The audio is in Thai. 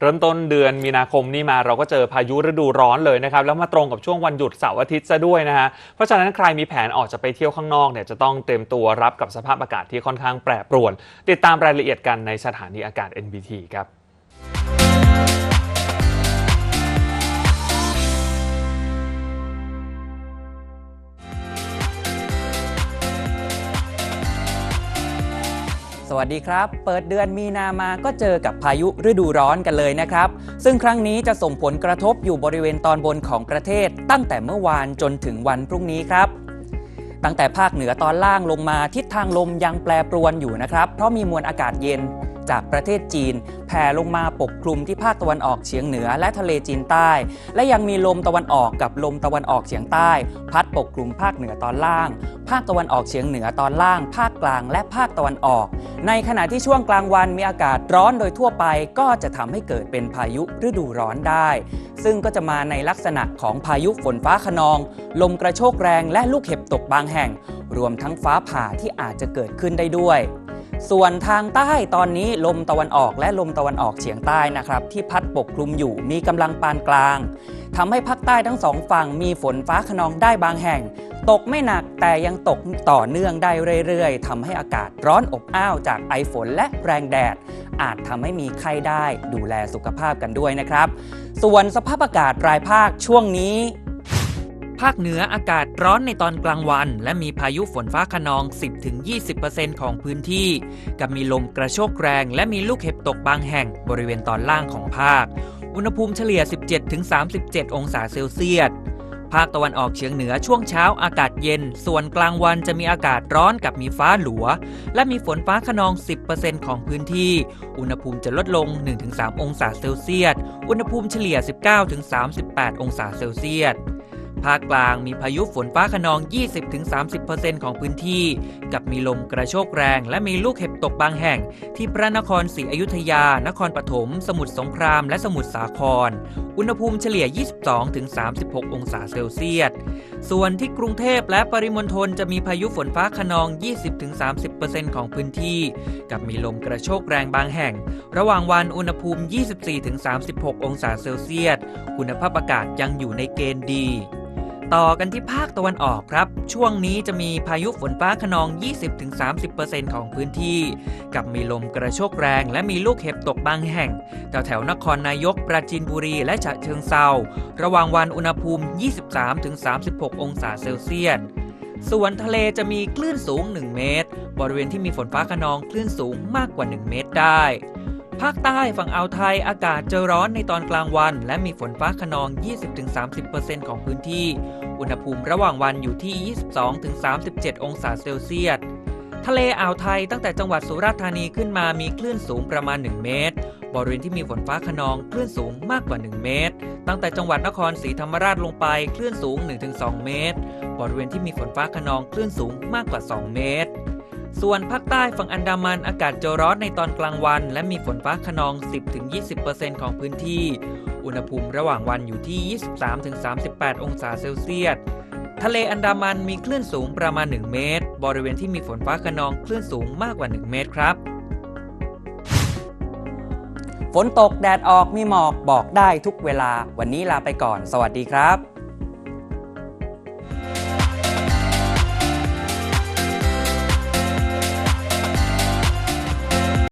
เริ่มต้นเดือนมีนาคมนี่มาเราก็เจอพายุฤดูร้อนเลยนะครับ แล้วมาตรงกับช่วงวันหยุดเสาร์อาทิตย์ซะด้วยนะฮะเพราะฉะนั้นใครมีแผนออกจะไปเที่ยวข้างนอกเนี่ยจะต้องเตรียมตัวรับกับสภาพอากาศที่ค่อนข้างแปรปรวน ติดตามรายละเอียดกันในสถานีอากาศ NBT ครับ สวัสดีครับ เปิดเดือนมีนามาก็เจอกับพายุฤดูร้อนกันเลยนะครับ ซึ่งครั้งนี้จะส่งผลกระทบอยู่บริเวณตอนบนของประเทศ ตั้งแต่เมื่อวานจนถึงวันพรุ่งนี้ครับตั้งแต่ภาคเหนือตอนล่างลงมาทิศทางลมยังแปรปรวนอยู่นะครับ เพราะมีมวลอากาศเย็น จากประเทศจีน แผ่ลงมาปกคลุมที่ภาคตะวันออกเฉียงเหนือและทะเลจีนใต้ และยังมีลมตะวันออกกับลมตะวันออกเฉียงใต้ พัดปกคลุมภาคเหนือตอนล่าง ภาคตะวันออกเฉียงเหนือตอนล่าง ภาคกลางและภาคตะวันออก ในขณะที่ช่วงกลางวันมีอากาศร้อนโดยทั่วไปก็จะทำให้เกิดเป็นพายุฤดูร้อนได้ ซึ่งก็จะมาในลักษณะของพายุฝนฟ้าขนอง ลมกระโชกแรงและลูกเห็บตกบางแห่ง รวมทั้งฟ้าผ่าที่อาจจะเกิดขึ้นได้ด้วย ส่วนทางใต้ตอนนี้ลมตะวันออกและลมตะวันออกเฉียงใต้นะครับ ที่พัดปกคลุมอยู่มีกำลังปานกลางทำให้ภาคใต้ทั้งสองฝั่งมีฝนฟ้าขนองได้บางแห่ง ตกไม่หนักแต่ยังตกต่อเนื่องได้เรื่อยๆทำให้อากาศร้อนอบอ้าวจากไอฝนและแรงแดด อาจทำให้มีไข้ได้ดูแลสุขภาพกันด้วยนะครับ ส่วนสภาพอากาศรายภาคช่วงนี้ ภาคเหนืออากาศร้อนในตอนกลางวัน และมีพายุฝนฟ้าขนอง 10-20%ของพื้นที่ กับมีลมกระโชกแรง และมีลูกเห็บตกบางแห่งบริเวณตอนล่างของภาค อุณหภูมิเฉลี่ย 17-37 องศาเซลเซียสภาคตะวันออกเฉียงเหนือช่วงเช้าอากาศเย็น ส่วนกลางวันจะมีอากาศร้อนกับมีฟ้าหลัว และมีฝนฟ้าขนอง 10%ของพื้นที่ อุณหภูมิจะลดลง 1-3 องศาเซลเซียส อุณหภูมิเฉลี่ย 19-38 องศาเซลเซียส ภาคกลางมีพายุฝนฟ้าขนอง 20-30%ของพื้นที่ กับมีลมกระโชกแรง และมีลูกเห็บตกบางแห่ง ที่พระนครศรีอยุธยา นครปฐม สมุทรสงคราม และสมุทรสาคร อุณหภูมิเฉลี่ย 22-36 องศาเซลเซียส ส่วนที่กรุงเทพและปริมณฑลจะมีพายุฝนฟ้าขนอง 20-30%ของพื้นที่ กับมีลมกระโชกแรงบางแห่ง ระหว่างวันอุณหภูมิ 24-36 องศาเซลเซียส คุณภาพอากาศยังอยู่ในเกณฑ์ดี ต่อกันที่ภาคตะวันออกครับ ช่วงนี้จะมีพายุฝนฟ้าขนอง 20-30%ของพื้นที่ กับมีลมกระโชกแรง และมีลูกเห็บตกบางแห่ง แถวแถวนครนายก ปราจีนบุรีและฉะเชิงเซาระหว่างวันอุณหภูมิ 23-36 องศาเซลเซียสส่วนทะเลจะมีคลื่นสูง 1 เมตร บริเวณที่มีฝนฟ้าขนองคลื่นสูงมากกว่า 1 เมตรได้ ภาคใต้ฝั่งอ่าวไทยอากาศจะร้อนในตอนกลางวัน และมีฝนฟ้าขนอง 20-30%ของพื้นที่ อุณหภูมิระหว่างวันอยู่ที่ 22-37 องศาเซลเซียส ทะเลอ่าวไทยตั้งแต่จังหวัดสุราษฎร์ธานีขึ้นมามีคลื่นสูงประมาณ 1 เมตร บริเวณที่มีฝนฟ้าขนองคลื่นสูงมากกว่า 1 เมตร ตั้งแต่จังหวัดนครศรีธรรมราชลงไปคลื่นสูง 1-2 เมตร บริเวณที่มีฝนฟ้าขนองคลื่นสูงมากกว่า 2 เมตร ส่วนภาคใต้ฝั่งอันดามันอากาศจะร้อนในตอนกลางวัน และมีฝนฟ้าขนอง 10-20%ของพื้นที่ อุณหภูมิระหว่างวันอยู่ที่ 23-38 องศาเซลเซียส ทะเลอันดามันมีคลื่นสูงประมาณ 1 เมตร บริเวณที่มีฝนฟ้าขนองคลื่นสูงมากกว่า 1 เมตรครับ ฝนตกแดดออกมีหมอกบอกได้ทุกเวลา วันนี้ลาไปก่อน สวัสดีครับ